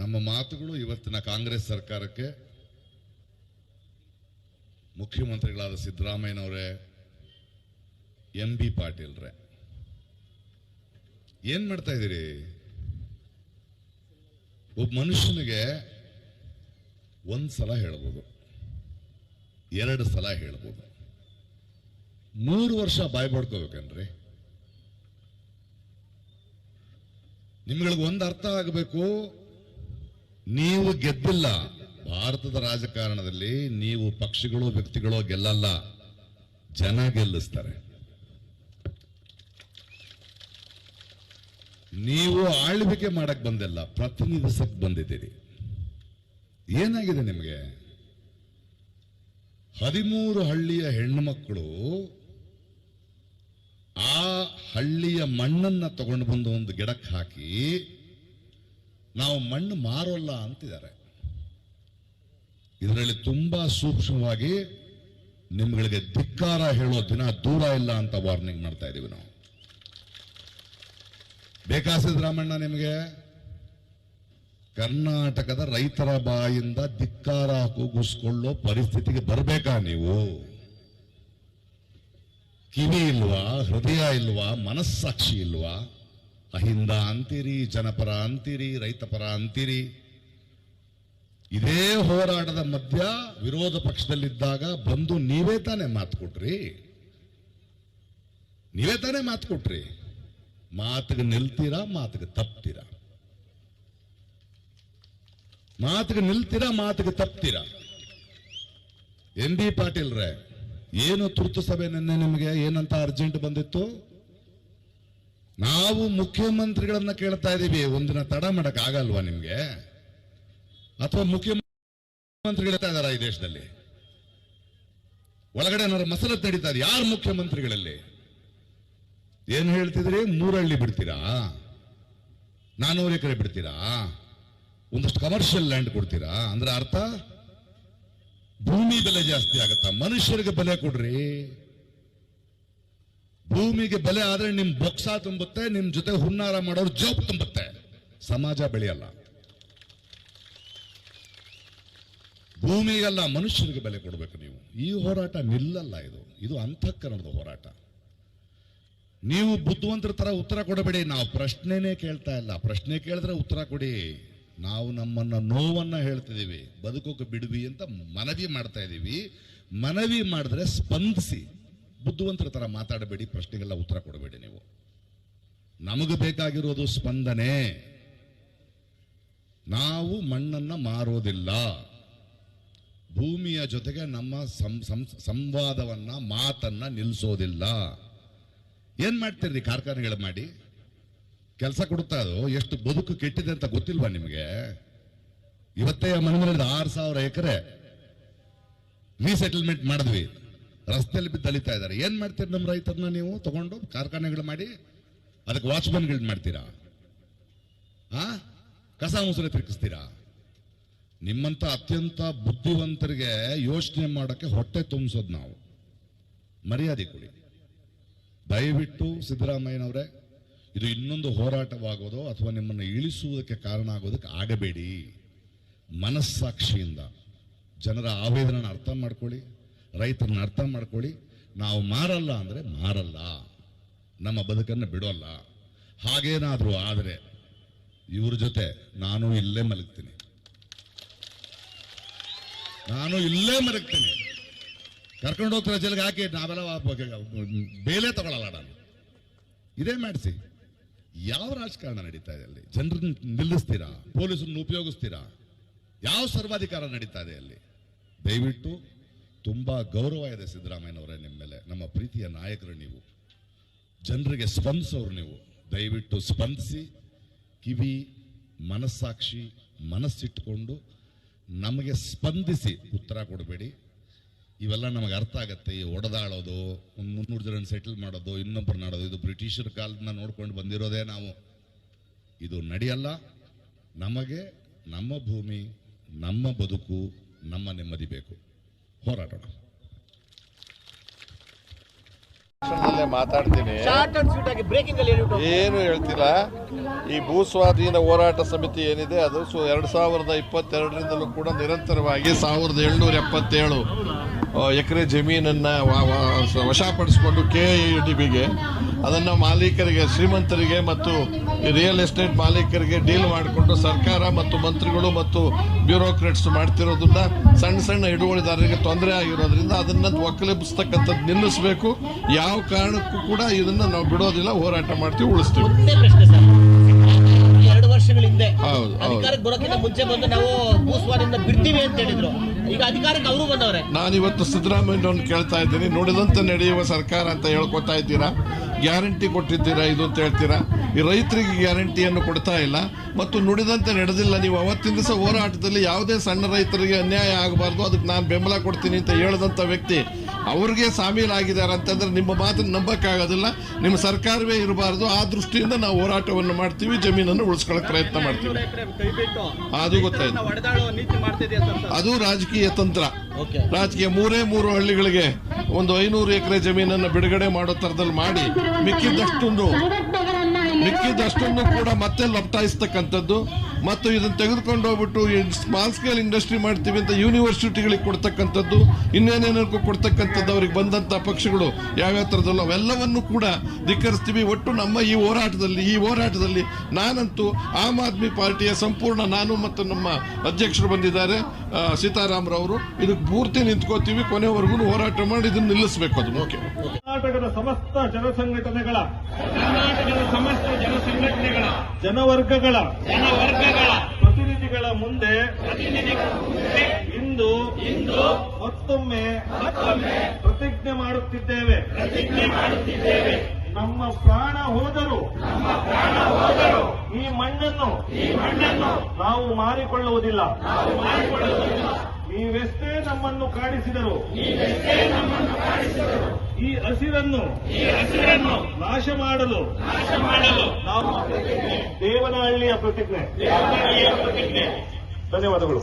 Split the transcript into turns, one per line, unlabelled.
ನಮ್ಮ ಮಾತುಗಳು ಇವತ್ತಿನ ಕಾಂಗ್ರೆಸ್ ಸರ್ಕಾರಕ್ಕೆ ಮುಖ್ಯಮಂತ್ರಿಗಳಾದ ಸಿದ್ದರಾಮಯ್ಯನವರೇ ಎಂ ಬಿ ಪಾಟೀಲ್ರೆ. ಏನ್ ಮಾಡ್ತಾ ಇದ್ದೀರಿ? ಒಬ್ಬ ಮನುಷ್ಯನಿಗೆ ಒಂದ್ ಸಲ ಹೇಳ್ಬೋದು, ಎರಡು ಸಲ ಹೇಳ್ಬೋದು. ಮೂರು ವರ್ಷ ಬಾಯ್ ಪಡ್ಕೋಬೇಕನ್ರಿ ನಿಮ್ಗಳಿಗೆ ಒಂದು ಅರ್ಥ ಆಗಬೇಕು ನೀವು ಗೆದ್ದಿಲ್ಲ. ಭಾರತದ ರಾಜಕಾರಣದಲ್ಲಿ ನೀವು ಪಕ್ಷಗಳು ವ್ಯಕ್ತಿಗಳು ಗೆಲ್ಲಲ್ಲ. ಜನ ಗೆಲ್ಲಿಸ್ತಾರೆ. ನೀವು ಆಳ್ವಿಕೆ ಮಾಡಕ್ ಬಂದಿಲ್ಲ. ಪ್ರತಿನಿಧಿಸಕ್ ಬಂದಿದ್ದೀರಿ. ಏನಾಗಿದೆ ನಿಮಗೆ? ಹದಿಮೂರು ಹಳ್ಳಿಯ ಹೆಣ್ಣು ಮಕ್ಕಳು ಆ ಹಳ್ಳಿಯ ಮಣ್ಣನ್ನ ತಗೊಂಡು ಬಂದು ಒಂದು ಗಿಡಕ್ಕೆ ಹಾಕಿ ನಾವು ಮಣ್ಣು ಮಾರೋಲ್ಲ ಅಂತಿದ್ದಾರೆ. ಇದರಲ್ಲಿ ತುಂಬಾ ಸೂಕ್ಷ್ಮವಾಗಿ ನಿಮ್ಗಳಿಗೆ ಧಿಕ್ಕಾರ ಹೇಳೋ ದಿನ ದೂರ ಇಲ್ಲ ಅಂತ ವಾರ್ನಿಂಗ್ ಮಾಡ್ತಾ ಇದೀವಿ ನಾವು. ಬೇಕಾ ಸಿದ್ದರಾಮಣ್ಣ ನಿಮಗೆ? ಕರ್ನಾಟಕದ ರೈತರ ಬಾಯಿಂದ ಧಿಕ್ಕಾರ ಕೂಗಿಸ್ಕೊಳ್ಳೋ ಪರಿಸ್ಥಿತಿಗೆ ಬರಬೇಕಾ ನೀವು? ಕಿವಿ ಇಲ್ವಾ, ಹೃದಯ ಇಲ್ವಾ, ಮನಸ್ಸಾಕ್ಷಿ ಇಲ್ವಾ? ಅಹಿಂದ ಅಂತೀರಿ ಜನಪರ ಅಂತೀರಿ ರೈತಪರ ಅಂತೀರಿ ಇದೇ ಹೋರಾಟದ ಮಧ್ಯ ವಿರೋಧ ಪಕ್ಷದಲ್ಲಿದ್ದಾಗ ಬಂದು ನೀವೇ ತಾನೇ ಮಾತು ಕೊಟ್ರಿ. ನೀವೇ ತಾನೇ ಮಾತು ಕೊಟ್ರಿ. ಮಾತಿಗೆ ನಿಲ್ತೀರಾ, ಮಾತಿಗೆ ತಪ್ತೀರಾ? ಮಾತಿಗೆ ನಿಲ್ತೀರಾ, ಮಾತಿಗೆ ತಪ್ತೀರಾ? ಎನ್ ಬಿ ಪಾಟೀಲ್ರೆ, ಏನು ತುರ್ತು ಸಭೆ ನಿನ್ನೆ ನಿಮಗೆ, ಏನಂತ ಅರ್ಜೆಂಟ್ ಬಂದಿತ್ತು? ನಾವು ಮುಖ್ಯಮಂತ್ರಿಗಳನ್ನ ಕೇಳ್ತಾ ಇದೀವಿ. ಒಂದಿನ ತಡ ಮಾಡಕ್ ಆಗಲ್ವಾ ನಿಮ್ಗೆ? ಅಥವಾ ಮುಖ್ಯಮಂತ್ರಿಗಳು ಇದಾರ ಈ ದೇಶದಲ್ಲಿ? ಒಳಗಡೆ ಏನಾದ್ರು ಮಸಲತ್ ನಡೀತಾ ಇದೆ? ಯಾರು ಮುಖ್ಯಮಂತ್ರಿಗಳಲ್ಲಿ? ಏನು ಹೇಳ್ತಿದ್ರಿ? ಮೂರಳ್ಳಿ ಬಿಡ್ತೀರಾ? ನಾನೂರು ಎಕರೆ ಬಿಡ್ತೀರಾ? ಒಂದಷ್ಟು ಕಮರ್ಷಿಯಲ್ ಲ್ಯಾಂಡ್ ಕೊಡ್ತೀರಾ? ಅಂದ್ರೆ ಅರ್ಥ? ಭೂಮಿ ಬೆಲೆ ಜಾಸ್ತಿ ಆಗತ್ತಾ? ಮನುಷ್ಯರಿಗೆ ಬೆಲೆ ಕೊಡ್ರಿ. ಭೂಮಿಗೆ ಬೆಲೆ ಆದ್ರೆ ನಿಮ್ಮ ಬೊಕ್ಸ ತುಂಬುತ್ತೆ ನಿಮ್ಮ ಜೊತೆ ಹುನ್ನಾರ ಮಾಡೋರು ಜೋಬ್ ತುಂಬುತ್ತೆ. ಸಮಾಜ ಬೆಳೆಯಲ್ಲ. ಭೂಮಿಗೆಲ್ಲ ಮನುಷ್ಯರಿಗೆ ಬೆಲೆ ಕೊಡಬೇಕು ನೀವು. ಈ ಹೋರಾಟ ನಿಲ್ಲಲ್ಲ ಇದು. ಇದು ಅಂತಃಕರಣದ ಹೋರಾಟ. ನೀವು ಬುದ್ಧಿವಂತರ ತರ ಉತ್ತರ ಕೊಡಬೇಡಿ. ನಾವು ಪ್ರಶ್ನೆನೇ ಕೇಳ್ತಾ ಇಲ್ಲ. ಪ್ರಶ್ನೆ ಕೇಳಿದ್ರೆ ಉತ್ತರ ಕೊಡಿ. ನಾವು ನಮ್ಮನ್ನ ನೋವನ್ನ ಹೇಳ್ತಿದ್ದೀವಿ. ಬದುಕೋಕೆ ಬಿಡುವಿ ಅಂತ ಮನವಿ ಮಾಡ್ತಾ ಇದ್ದೀವಿ ಮನವಿ ಮಾಡಿದ್ರೆ ಸ್ಪಂದಿಸಿ. ಬುದ್ಧಿವಂತರ ತರ ಮಾತಾಡಬೇಡಿ, ಪ್ರಶ್ನೆಗೆಲ್ಲ ಉತ್ತರ ಕೊಡಬೇಡಿ ನೀವು. ನಮಗೆ ಬೇಕಾಗಿರೋದು ಸ್ಪಂದನೆ. ನಾವು ಮಣ್ಣನ್ನ ಮಾರೋದಿಲ್ಲ. ಭೂಮಿಯ ಜೊತೆಗೆ ನಮ್ಮ ಸಂವಾದವನ್ನ, ಮಾತನ್ನ ನಿಲ್ಲಿಸೋದಿಲ್ಲ ಏನ್ ಮಾಡ್ತೀರಿ ಕಾರ್ಖಾನೆಗಳು ಮಾಡಿ? ಕೆಲಸ ಕೊಡುತ್ತಾ ಅದು? ಎಷ್ಟು ಬದುಕು ಕೆಟ್ಟಿದೆ ಅಂತ ಗೊತ್ತಿಲ್ವಾ ನಿಮಗೆ? ಇವತ್ತೇ ಮನೆ ಆರು ಸಾವಿರ ಎಕರೆ ರೀಸೆಟಲ್ಮೆಂಟ್ ಮಾಡಿದ್ವಿ. ರಸ್ತೆಯಲ್ಲಿ ಬಿದ್ದು ಅಲಿತಾ ಇದ್ದಾರೆ. ಏನು ಮಾಡ್ತೀರಿ ನಮ್ಮ ರೈತರನ್ನ ನೀವು? ತಗೊಂಡು ಕಾರ್ಖಾನೆಗಳು ಮಾಡಿ, ಅದಕ್ಕೆ ವಾಚ್ಮನ್ಗಳು ಮಾಡ್ತೀರಾ? ಆ? ಕಸ ಮುಸುರೆ ತಿರುಗಿಸ್ತೀರಾ? ನಿಮ್ಮಂತ ಅತ್ಯಂತ ಬುದ್ಧಿವಂತರಿಗೆ ಯೋಚನೆ ಮಾಡೋಕ್ಕೆ ಹೊಟ್ಟೆ ತುಂಬಿಸೋದು ನಾವು. ಮರ್ಯಾದೆ ಕೊಡಿ. ದಯವಿಟ್ಟು ಸಿದ್ದರಾಮಯ್ಯನವರೇ, ಇದು ಇನ್ನೊಂದು ಹೋರಾಟವಾಗೋದು ಅಥವಾ ನಿಮ್ಮನ್ನು ಇಳಿಸುವುದಕ್ಕೆ ಕಾರಣ ಆಗೋದಕ್ಕೆ ಆಗಬೇಡಿ. ಮನಸ್ಸಾಕ್ಷಿಯಿಂದ ಜನರ ಆವೇದನ ಅರ್ಥ ಮಾಡ್ಕೊಳ್ಳಿ. ರೈತರನ್ನ ಅರ್ಥ ಮಾಡ್ಕೊಳ್ಳಿ. ನಾವು ಮಾರಲ್ಲ ಅಂದರೆ ಮಾರಲ್ಲ. ನಮ್ಮ ಬದುಕನ್ನು ಬಿಡೋಲ್ಲ. ಹಾಗೇನಾದರೂ ಆದರೆ ಇವ್ರ ಜೊತೆ ನಾನು ಇಲ್ಲೇ ಮಲಗ್ತೀನಿ. ನಾನು ಇಲ್ಲೇ ಮಲಗ್ತೀನಿ. ಕರ್ಕೊಂಡು ಹೋಗ್ತಾರೆ ಜಲ್ಗೆ ಹಾಕಿ ನಾವೆಲ್ಲ ಬೇಲೆ ತಗೊಳ್ಳಲ್ಲ ನಾನು. ಇದೇ ಮಾಡಿಸಿ. ಯಾವ ರಾಜಕಾರಣ ನಡೀತಾ ಇದೆ ಅಲ್ಲಿ? ಜನರನ್ನ ನಿಲ್ಲಿಸ್ತೀರಾ? ಪೊಲೀಸರನ್ನ ಉಪಯೋಗಿಸ್ತೀರಾ? ಯಾವ ಸರ್ವಾಧಿಕಾರ ನಡೀತಾ ಇದೆ ಅಲ್ಲಿ? ದಯವಿಟ್ಟು ತುಂಬಾ ಗೌರವ ಇದೆ ಸಿದ್ದರಾಮಯ್ಯನವರೇ ನಿಮ್ಮ ಮೇಲೆ. ನಮ್ಮ ಪ್ರೀತಿಯ ನಾಯಕರು ನೀವು. ಜನರಿಗೆ ಸ್ಪಂದಿಸೋರು ನೀವು. ದಯವಿಟ್ಟು ಸ್ಪಂದಿಸಿ, ಕಿವಿ, ಮನಸ್ಸಾಕ್ಷಿ ಮನಸ್ಸಿಟ್ಟುಕೊಂಡು ನಮಗೆ ಸ್ಪಂದಿಸಿ ಉತ್ತರ ಕೊಡಬೇಡಿ. ಇವೆಲ್ಲ ನಮಗೆ ಅರ್ಥ ಆಗುತ್ತೆ. ಈ ಒಡೆದಾಳೋದು, ಒಂದು ಮುನ್ನೂರು ಜನ ಸೆಟಲ್ ಮಾಡೋದು ಇನ್ನೊಬ್ಬರು ನಾಡೋದು ಇದು ಬ್ರಿಟಿಷರ ಕಾಲದಿಂದ ನೋಡ್ಕೊಂಡು ಬಂದಿರೋದೇ ನಾವು. ಇದು ನಡೆಯಲ್ಲ. ನಮಗೆ ನಮ್ಮ ಭೂಮಿ, ನಮ್ಮ ಬದುಕು, ನಮ್ಮ ನೆಮ್ಮದಿ ಬೇಕು. ಹೋರಾಟೋಣ
ಭಾಷಣದಲ್ಲೇ ಮಾತಾಡ್ತೀನಿ. ಏನು ಹೇಳ್ತಿಲ್ಲ ಈ ಭೂ ಸ್ವಾಧೀನ ಹೋರಾಟ ಸಮಿತಿ ಏನಿದೆ ಅದು ಸು ಎರಡು ಸಾವಿರದ ಇಪ್ಪತ್ತೆರಡರಿಂದಲೂ ಕೂಡ ನಿರಂತರವಾಗಿ ಸಾವಿರದ ಏಳ್ನೂರ ಎಪ್ಪತ್ತೇಳು ಎಕರೆ ಜಮೀನನ್ನ ವಶಪಡಿಸಿಕೊಂಡು ಕೆ ಡಿ ಬಿಗೆ ಅದನ್ನು ಮಾಲೀಕರಿಗೆ ಶ್ರೀಮಂತರಿಗೆ ಮತ್ತು ರಿಯಲ್ ಎಸ್ಟೇಟ್ ಮಾಲೀಕರಿಗೆ ಡೀಲ್ ಮಾಡಿಕೊಂಡು ಸರ್ಕಾರ ಮತ್ತು ಮಂತ್ರಿಗಳು ಮತ್ತು ಬ್ಯೂರೋಕ್ರೇಟ್ಸ್ ಮಾಡ್ತಿರೋದನ್ನ ಸಣ್ಣ ಸಣ್ಣ ಹಿಡುವಳಿದಾರರಿಗೆ ತೊಂದರೆ ಆಗಿರೋದ್ರಿಂದ ಅದನ್ನ ಒಕ್ಕಲೆಬ್ಸ್ತಕ್ಕಂಥದ್ದು ನಿಲ್ಲಿಸಬೇಕು. ಯಾವ ಕಾರಣಕ್ಕೂ ಕೂಡ ಇದನ್ನ ನಾವು ಬಿಡೋದಿಲ್ಲ ಹೋರಾಟ ಮಾಡ್ತೀವಿ ಉಳಿಸ್ತೀವಿ.
ಒಂದೇ ಪ್ರಶ್ನೆ ಸರ್. ಎರಡು ವರ್ಷಗಳ ಹಿಂದೆ
ಹೌದು, ಹೌದು.
ಅಧಿಕಾರಕ್ಕೆ ಬರೋಕ್ಕಿಂತ ಮುಂಚೆ ಬಂದು ನಾವು ಬಿಡ್ತೀವಿ ಅಂತ ಹೇಳಿದ್ರು. ಈಗ ಅಧಿಕಾರಕ್ಕೆ ಅವರು ಬಂದವ್ರೆ.
ನಾನಿವತ್ತು ಸಿದ್ದರಾಮಯ್ಯನವ್ರನ್ನ ಕೇಳ್ತಾ ಇದ್ದೀನಿ. ನುಡಿದಂತೆ ನಡೆಯುವ ಸರ್ಕಾರ ಅಂತ ಹೇಳ್ಕೊತಾ ಇದ್ದೀರಾ? ಗ್ಯಾರಂಟಿ ಕೊಟ್ಟಿದ್ದೀರಾ ಇದು ಅಂತ ಹೇಳ್ತೀರಾ? ಈ ರೈತರಿಗೆ ಗ್ಯಾರಂಟಿಯನ್ನು ಕೊಡ್ತಾ ಇಲ್ಲ. ಮತ್ತು ನುಡಿದಂತೆ ನಡೆದಿಲ್ಲ. ನೀವು ಅವತ್ತಿನ ದಿವಸ ಹೋರಾಟದಲ್ಲಿ ಯಾವುದೇ ಸಣ್ಣ ರೈತರಿಗೆ ಅನ್ಯಾಯ ಆಗಬಾರ್ದು. ಅದಕ್ಕೆ ನಾನು ಬೆಂಬಲ ಕೊಡ್ತೀನಿ ಅಂತ ಹೇಳಿದಂಥ ವ್ಯಕ್ತಿ ಅವ್ರಿಗೆ ಸಾಮೀಲಾಗಿದ್ದಾರೆ ಅಂತಂದ್ರೆ ನಿಮ್ಮ ಮಾತನ್ನು ನಂಬಕ್ಕಾಗೋದಿಲ್ಲ. ನಿಮ್ಮ ಸರ್ಕಾರವೇ ಇರಬಾರ್ದು. ಆ ದೃಷ್ಟಿಯಿಂದ ನಾವು ಹೋರಾಟವನ್ನು ಮಾಡ್ತೀವಿ ಜಮೀನನ್ನು ಉಳಿಸ್ಕೊಳ್ಳೋಕೆ ಪ್ರಯತ್ನ ಮಾಡ್ತೀವಿ. ಅದು ಗೊತ್ತಾಯ್ತು. ಅದು ರಾಜಕೀಯ ತಂತ್ರ.
ಓಕೆ.
ರಾಜಕೀಯ ಮೂರೇ ಮೂರು ಹಳ್ಳಿಗಳಿಗೆ ಒಂದು ಐನೂರು ಎಕರೆ ಜಮೀನನ್ನು ಬಿಡುಗಡೆ ಮಾಡೋ ತರದಲ್ಲಿ ಮಾಡಿ ಮಿಕ್ಕಿದ್ದಷ್ಟೊಂದು ಮಿಕ್ಕಿದ್ದಷ್ಟೊಂದು ಕೂಡ ಮತ್ತೆ ಲಪ್ಟಾಯಿಸ್ತಕ್ಕಂಥದ್ದು ಮತ್ತು ಇದನ್ನು ತೆಗೆದುಕೊಂಡು ಹೋಗ್ಬಿಟ್ಟು ಸ್ಮಾಲ್ ಸ್ಕೇಲ್ ಇಂಡಸ್ಟ್ರಿ ಮಾಡ್ತೀವಿ ಅಂತ ಯೂನಿವರ್ಸಿಟಿಗಳಿಗೆ ಕೊಡ್ತಕ್ಕಂಥದ್ದು ಇನ್ನೇನೇನಕ್ಕೂ ಕೊಡ್ತಕ್ಕಂಥದ್ದು ಅವ್ರಿಗೆ ಬಂದಂಥ ಪಕ್ಷಗಳು ಯಾವ್ಯಾವ ಥರದಲ್ಲ ಅವೆಲ್ಲವನ್ನು ಕೂಡ ಧಿಕ್ಕರಿಸ್ತೀವಿ. ಒಟ್ಟು ನಮ್ಮ ಈ ಹೋರಾಟದಲ್ಲಿ ಈ ಹೋರಾಟದಲ್ಲಿ ನಾನಂತೂ ಆಮ್ ಆದ್ಮಿ ಪಾರ್ಟಿಯ ಸಂಪೂರ್ಣ ನಾನು ಮತ್ತು ನಮ್ಮ ಅಧ್ಯಕ್ಷರು ಬಂದಿದ್ದಾರೆ ಸೀತಾರಾಮರವರು. ಇದಕ್ಕೆ ಪೂರ್ತಿ ನಿಂತ್ಕೋತೀವಿ. ಕೊನೆವರೆಗೂ ಹೋರಾಟ ಮಾಡಿ ಇದನ್ನು ನಿಲ್ಲಿಸಬೇಕು ಅದು. ಓಕೆ
ಕರ್ನಾಟಕದ ಸಮಸ್ತ ಜನಸಂಘಟನೆಗಳ ಕರ್ನಾಟಕದ ಸಮಸ್ತ ಜನಸಂಘಟನೆಗಳ ಜನವರ್ಗಗಳ ಜನವರ್ಗಗಳ ಪ್ರತಿನಿಧಿಗಳ ಮುಂದೆ ಇಂದು ಇಂದು ಮತ್ತೊಮ್ಮೆ ಮತ್ತೊಮ್ಮೆ ಪ್ರತಿಜ್ಞೆ ಮಾಡುತ್ತಿದ್ದೇವೆ. ಪ್ರತಿಜ್ಞೆ ಮಾಡುತ್ತಿದ್ದೇವೆ. ನಮ್ಮ ಪ್ರಾಣ ಹೋದರು ನಮ್ಮ ಪ್ರಾಣ ಹೋದರು ಈ ಮಣ್ಣನ್ನು ಈ ಮಣ್ಣನ್ನು ನಾವು ಮಾರಿಕೊಳ್ಳುವುದಿಲ್ಲ. ನಾವು ಮಾರಿಕೊಳ್ಳುವುದಿಲ್ಲ. ನೀವೆಷ್ಟೇ ನಮ್ಮನ್ನು ಕಾಡಿಸಿದರು ಈ ಹಸಿರನ್ನು ನಾಶ ಮಾಡಲು ನಾವು ದೇವನಹಳ್ಳಿಯ ಪ್ರತಿಜ್ಞೆ. ಧನ್ಯವಾದಗಳು.